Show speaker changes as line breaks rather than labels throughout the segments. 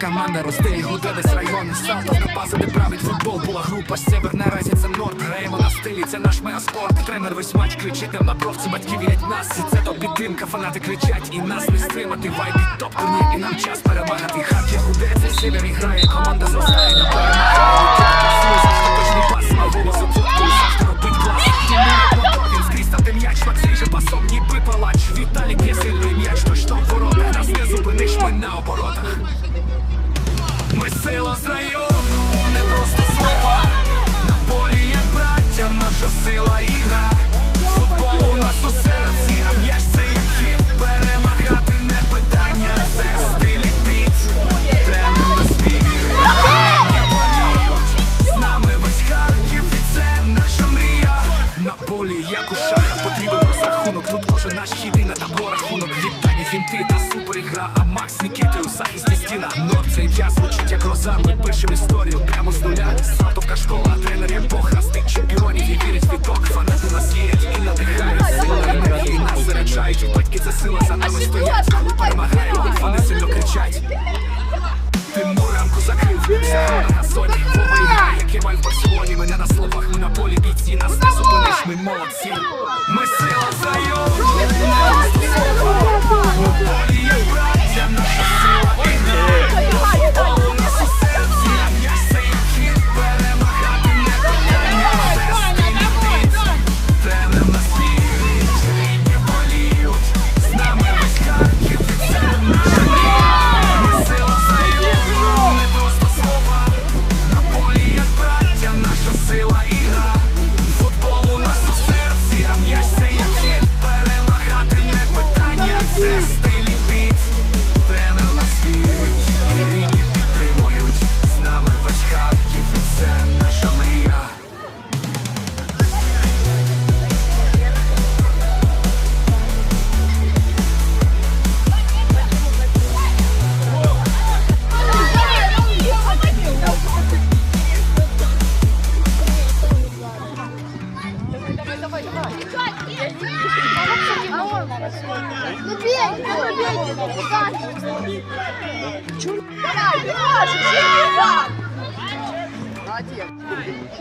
Команда росте і гуде десь район Стартовна база, де править футбол Була група север, наразі це норд Граємо на стилі, це наш мегаспорт. Тренер весь матч кричить нам на бровці Батьки вірять нас, і це то підтримка Фанати кричать, і нас не стримати. Вайб і топ турнір, і нам час перемагати. Харків гуде, це север і грає Команда зростає, не перемагає розрахунок Тут кожен наш хід і на табло рахунок. Вітання, фінти та супергра А Макс Нікіти у захисті стіна Норд цей час звучить як роза Ми пишемо історію прямо з нуля. Салтовка школа, тренерів похрастить Чемпіонів і вірять в віток Фанати нас вірять і надихають Сила і нас заряджають Батьки це сила за нами стоять Коли перемагаємо, вони сильно кричать. Тимур рамку закрив, вся на зоні Вова іграє, як в Барселоні Мене на словах, ми на полі бійці Нас не зупиниш, ми молодці Ми сила зайому
Ну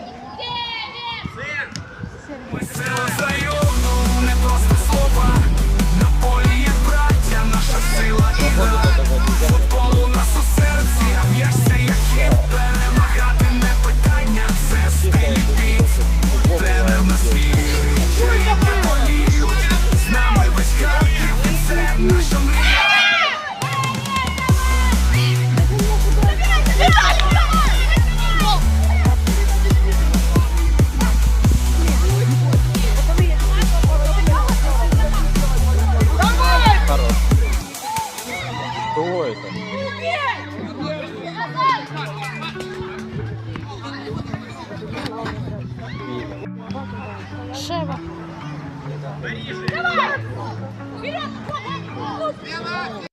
是
吧？干
嘛？